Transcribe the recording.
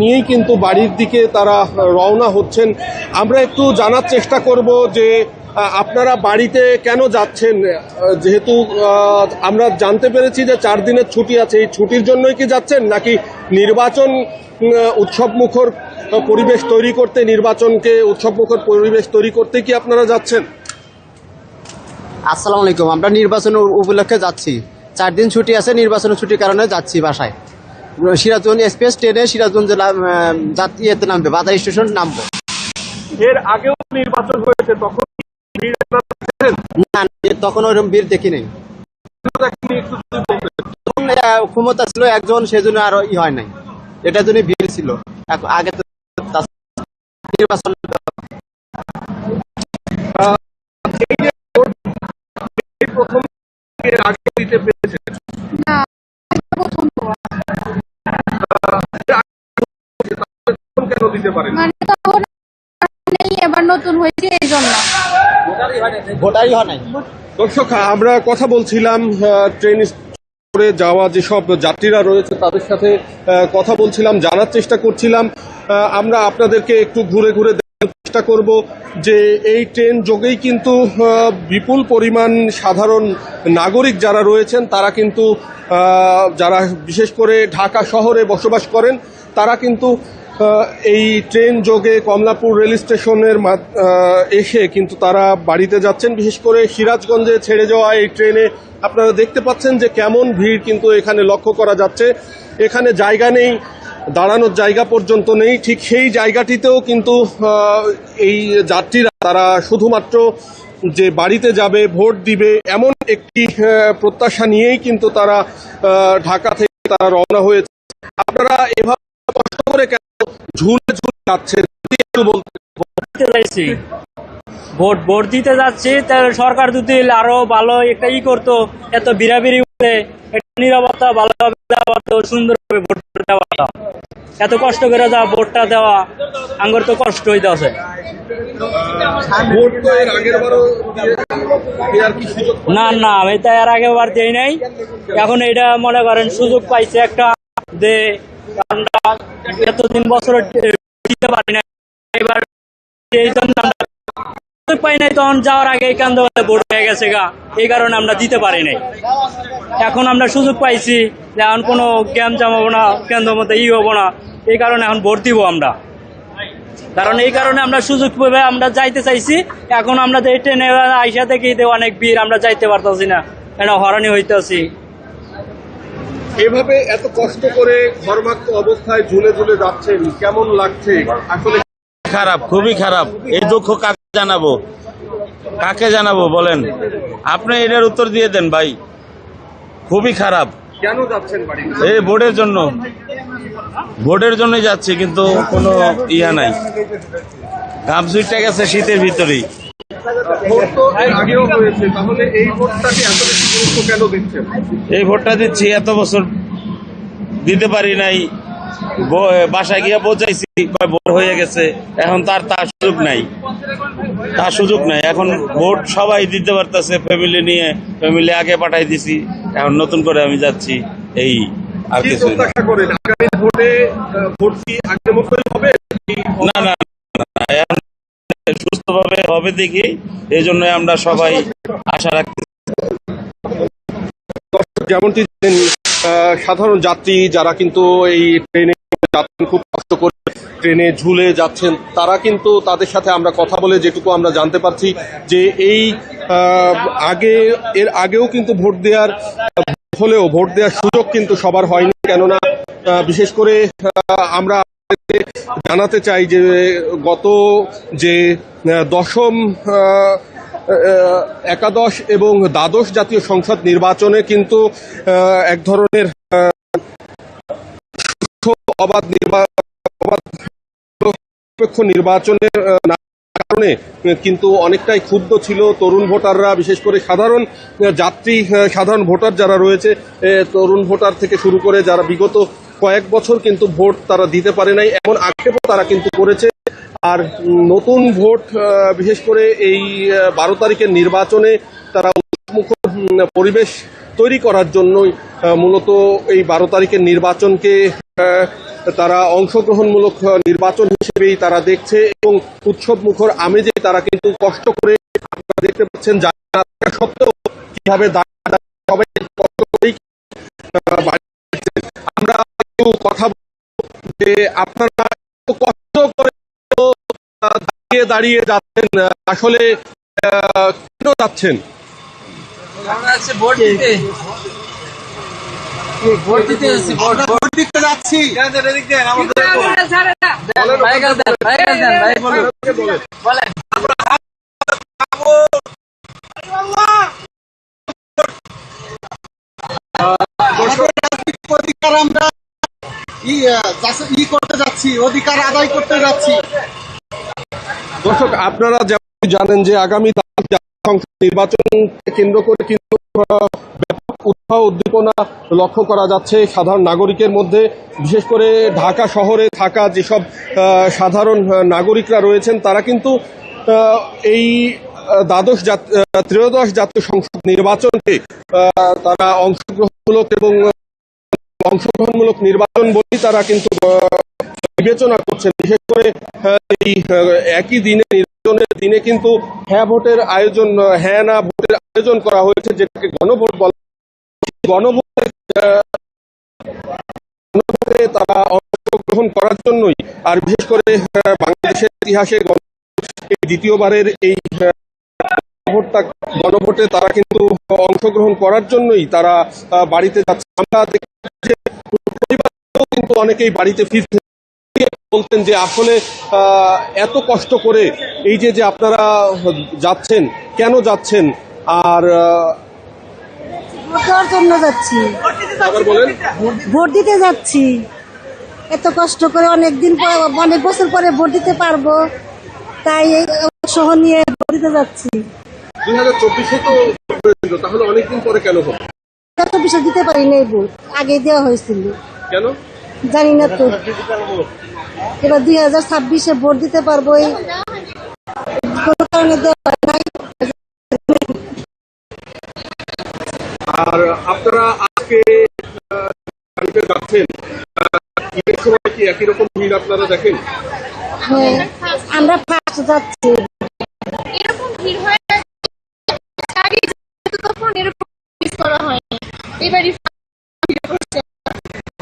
নিয়েই কিন্তু বাড়ির দিকে তারা রওনা হচ্ছেন। আমরা একটু জানার চেষ্টা করব যে আপনারা বাড়িতে কেন যাচ্ছেন? যেহেতু আমরা জানতে পেরেছি যে চার দিনের ছুটি আছে, এই ছুটির জন্যই কি যাচ্ছেন? নাকি নির্বাচন উৎসব মুখর পরিবেশ তৈরি করতে, নির্বাচনকে উৎসব মুখর পরিবেশ তৈরি করতে কি আপনারা যাচ্ছেন? আসসালামু আলাইকুম। আমরা নির্বাচন উপলক্ষে যাচ্ছি। চার দিন ছুটি আছে, নির্বাচনের ছুটির কারণে যাচ্ছি বাসায়। সিরাজগঞ্জ এক্সপ্রেস ট্রেনে সিরাজগঞ্জ যাত্রী এতে নামবে বাজার স্টেশন নামবো। এর আগেও নির্বাচন হয়েছে তখন না তখন ওরকম বীর দেখি নেই ক্ষমতা ছিল একজন সেজন্য আরও ই হয় নাই। এটা জন্য ভিড় ছিল। আগে তো নির্বাচন প্রথম দিতে পারেন। মানে তখন নেই এবার নতুন হয়েছে এই জন্য ভোটারই হয় নাই। দর্শক আমরা কথা বলছিলাম ট্রেন করে যাওয়া যেসব যাত্রীরা রয়েছে তাদের সাথে কথা বলছিলাম জানার চেষ্টা করছিলাম। আমরা আপনাদেরকে একটু ঘুরে ঘুরে দেখার চেষ্টা করব যে এই ট্রেন যোগেই কিন্তু বিপুল পরিমাণ সাধারণ নাগরিক যারা রয়েছেন তারা কিন্তু যারা বিশেষ করে ঢাকা শহরে বসবাস করেন তারা কিন্তু এই ট্রেন যোগে কমলাপুর রেল স্টেশনের এসে কিন্তু তারা বাড়িতে যাচ্ছেন। বিশেষ করে সিরাজগঞ্জে ছেড়ে যাওয়া এই ট্রেনে আপনারা দেখতে পাচ্ছেন যে কেমন ভিড় কিন্তু এখানে লক্ষ্য করা যাচ্ছে। এখানে জায়গা নেই, দাঁড়ানোর জায়গা পর্যন্ত নেই। ঠিক সেই জায়গাটিতেও কিন্তু এই যাত্রীরা তারা শুধুমাত্র যে বাড়িতে যাবে, ভোট দিবে, এমন একটি প্রত্যাশা নিয়েই কিন্তু তারা ঢাকা থেকে তারা রওনা হয়েছে। আপনারা এভাবে কষ্ট করে ঝুলে ঝুলে বলতে চাইছি ভোট ভোট দিতে যাচ্ছি তাহলে সরকার যদি আরও ভালো একটা ই করতো এত বিরাবিরি উঠে নিরাপত্তা ভালোভাবে দেওয়া হতো সুন্দরভাবে ভোট দেওয়া এত কষ্ট করে যা ভোটটা দেওয়া আঙ্গর তো কষ্ট হইতে আছে। না না আমি তো এর আগে বার দিই নাই। এখন এটা মনে করেন সুযোগ পাইছে একটা যে আমরা এতদিন বছর দিতে পারি না এবার এই পাই নাই, তখন যাওয়ার আগে এই ভোট হয়ে গেছে গা। এই কারণে আমরা দিতে পারি নাই। এখন আমরা সুযোগ পাইছি এখন কোনো জমাবো না কেন্দ্র মতো ই হব না। এই কারণে এখন ভোট দিব আমরা। কারণ এই কারণে আমরা সুযোগ আমরা যাইতে চাইছি। এখন আমরা যে ট্রেনে আইসা থেকে অনেক ভিড়, আমরা যাইতে পারতাছি না। এটা হরানি হইতাছি। এভাবে এত কষ্ট করে ঘরমাক্ত অবস্থায় ঝুলে ঝুলে যাচ্ছেন কেমন লাগছে? আসলে খারাপ খুবই খারাপ। এই দুঃখ কাকে জানাব? কাকে জানাব বলেন? আপনি এটার উত্তর দিয়ে দেন ভাই। খুবই খারাপ। কেন যাচ্ছেন এই ভোটের জন্য। ভোটের জন্য যাচ্ছি কিন্তু কোনো ইয়া নাই। ঘাম সুইটটা গেছে শীতের ভিতরেই। এই ভোটটা দিচ্ছি এত বছর দিতে পারি নাই বাসায় গিয়ে বোঝাইছি ভোট হয়ে গেছে এখন তার তার সুযোগ নাই। তার সুযোগ নাই এখন ভোট সবাই দিতে পারতেছে ফ্যামিলি নিয়ে ফ্যামিলি আগে পাঠাই দিছি এখন নতুন করে আমি যাচ্ছি এই আর কি কিছু প্রত্যাশা করেন আগামী ভোটে আহ, ভোট কি আগের মতোই হবে কি না না না, এখন সুস্থভাবে হবে দেখি। এই জন্যই আমরা সবাই আশা রাখছি। যেমনটি সাধারণ যাত্রী যারা কিন্তু এই ট্রেনে যাচ্ছেন, খুব কষ্ট করে ট্রেনে ঝুলে যাচ্ছেন, তারা কিন্তু তাদের সাথে আমরা কথা বলে যেটুকু আমরা জানতে পারছি যে এই আগে, এর আগেও কিন্তু ভোট দেওয়ার, হলেও ভোট দেওয়ার সুযোগ কিন্তু সবার হয়নি। কেননা বিশেষ করে আমরা জানাতে চাই যে গত যে দশম একাদশ এবং দ্বাদশ জাতীয় সংসদ নির্বাচনে কিন্তু এক ধরনের অবাধ নিরপেক্ষ নির্বাচনের কারণে কিন্তু অনেকটাই ক্ষুব্ধ ছিল তরুণ ভোটাররা, বিশেষ করে সাধারণ যাত্রী সাধারণ ভোটার যারা রয়েছে তরুণ ভোটার থেকে শুরু করে যারা বিগত কয়েক বছর কিন্তু ভোট তারা দিতে পারে নাই, এমন আক্ষেপও তারা কিন্তু করেছে। আর নতুন ভোট বিশেষ করে এই বারো তারিখের নির্বাচনে তারা মুখ পরিবেশ তৈরি করার জন্যই মূলত এই বারো তারিখের নির্বাচনকে তারা অংশগ্রহণমূলক নির্বাচন হিসেবেই তারা দেখছে এবং উৎসব মুখর আমেজে তারা কিন্তু কষ্ট করে আপনারা দেখতে পাচ্ছেন থাকা সত্ত্বেও কীভাবে সবাই কষ্ট করেই একটু কথা যে আপনারা কষ্ট করে দাঁড়িয়ে দাঁড়িয়ে যাচ্ছেন আসলে কেন যাচ্ছেন? আমরা ই ই করতে যাচ্ছি, অধিকার আদায় করতে যাচ্ছি। দর্শক, আপনারা যেমন জানেন যে আগামী নির্বাচনকে কেন্দ্র করে কিন্তু ব্যাপক উৎসাহ উদ্দীপনা লক্ষ্য করা যাচ্ছে সাধারণ নাগরিকের মধ্যে। বিশেষ করে ঢাকা শহরে থাকা যেসব সাধারণ নাগরিকরা রয়েছেন, তারা কিন্তু এই দ্বাদশ ত্রয়োদশ জাতীয় সংসদ নির্বাচনকে তারা অংশগ্রহণমূলক এবং অংশগ্রহণমূলক নির্বাচন বলেই তারা কিন্তু বিবেচনা করছেন। বিশেষ করে এই একই দিনে নির্বাচনের দিনে কিন্তু হ্যাঁ ভোটের আয়োজন হ্যাঁ না ভোটের আয়োজন করা হয়েছে, যেটাকে গণভোট বলা গণভোটের গণভোটে তারা অংশগ্রহণ করার জন্যই, আর বিশেষ করে বাংলাদেশের ইতিহাসে এই দ্বিতীয়বারের এই আহ, ভোটটা গণভোটে তারা কিন্তু অংশগ্রহণ করার জন্যই তারা বাড়িতে যাচ্ছে। আমরা কিন্তু অনেকেই বাড়িতে ফিরতে বলতেন যে আসলে এত কষ্ট করে এই যে যে আপনারা যাচ্ছেন কেন যাচ্ছেন? আর জন্য যাচ্ছি। ভোট দিতে যাচ্ছি। এত কষ্ট করে অনেক দিন পরে অনেক বছর পরে ভোট দিতে পারব। তাই এই সহ নিয়ে ভোট দিতে যাচ্ছি। দুই হাজার চব্বিশে তো তাহলে অনেকদিন পরে কেন হবে দিতে পারি নাই ভোট আগে দেওয়া হয়েছিল। কেন? জানি না তো। এবার দুই হাজার ছাব্বিশে ভোট দিতে পারব এই কোনো কারণে দেওয়া নাই। আর আপনারা আজকে বাড়িতে যাচ্ছেন ঈদের সময় কি একই রকম ভিড় আপনারা দেখেন? হ্যাঁ আমরা ফার্স্ট যাচ্ছি এরকম ভিড় হয় আগে যেত